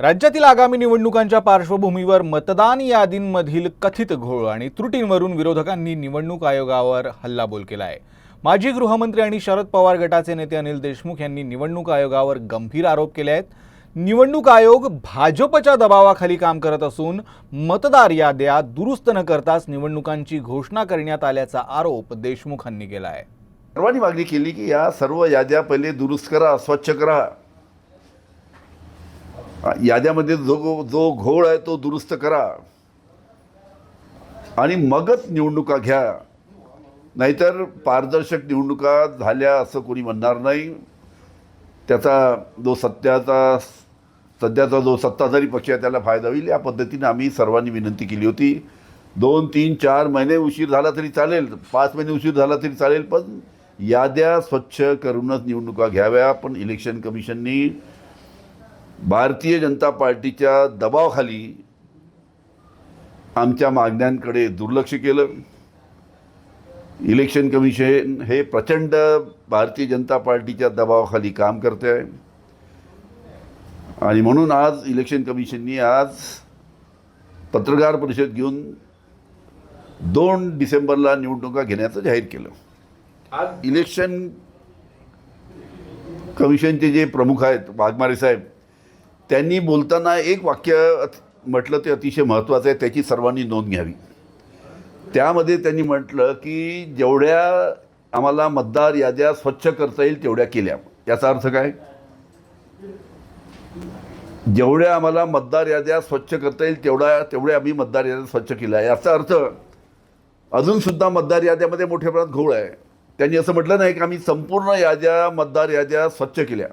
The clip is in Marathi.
राज्यातील आगामी निवडणुकांच्या पार्श्वभूमीवर मतदान यादींमधील कथित घोळ आणि त्रुटींवरून विरोधकांनी निवडणूक आयोगावर हल्लाबोल केला आहे माजी गृहमंत्री आणि शरद पवार गटाचे नेते अनिल देशमुख यांनी निवडणूक आयोगावर गंभीर आरोप केले आहेत निवडणूक आयोग भाजपच्या दबावाखाली काम करत असून मतदार याद्या दुरुस्त न करताच निवडणुकांची घोषणा करण्यात आल्याचा आरोप देशमुखांनी केला आहे सर्वांनी मागणी केली की या सर्व याद्या पहिले दुरुस्त करा स्वच्छ करा. याद्यामध्ये जो जो घोळ आहे तो दुरुस्त करा. आणि मगच निवडणुका घ्या. नाहीतर पारदर्शक निवडणुका झाल्या असं कोणी म्हणणार नाही. त्याचा जो सत्याचा सध्याचा जो सत्ताधारी पक्ष आहे त्याला फायदा होईल. या पद्धतीने आम्ही सर्वांनी विनंती केली होती. दोन तीन चार महिने उशीर झाला तरी चालेल. पाच महिने उशीर झाला तरी चालेल. पण याद्या स्वच्छ करूनच निवडणुका घ्याव्या. पण इलेक्शन कमिशननी भारतीय जनता पार्टीच्या दबावाखाली आमच्या मागण्यांकडे दुर्लक्ष केलं. इलेक्शन कमिशन हे प्रचंड भारतीय जनता पार्टीच्या दबावाखाली काम करते आहे आणि म्हणून आज इलेक्शन कमिशननी आज पत्रकार परिषद घेऊन दोन डिसेंबरला निवडणुका घेण्याचं जाहीर केलं. आज इलेक्शन कमिशनचे जे प्रमुख आहेत वाघमारे साहेब त्यांनी बोलताना एक वाक्य म्हटलं ते अतिशय महत्त्वाचं आहे त्याची सर्वांनी नोंद घ्यावी. त्यामध्ये त्यांनी म्हटलं की जेवढ्या आम्हाला मतदार याद्या स्वच्छ करता येईल तेवढ्या केल्या. याचा अर्थ काय? जेवढ्या आम्हाला मतदार याद्या स्वच्छ करता येईल तेवढ्या तेवढ्या आम्ही मतदार याद्या स्वच्छ केल्या. याचा अर्थ अजूनसुद्धा मतदार याद्यामध्ये मोठ्या प्रमाणात घोळ आहे. त्यांनी असं म्हटलं नाही की आम्ही संपूर्ण याद्या मतदार याद्या स्वच्छ केल्या.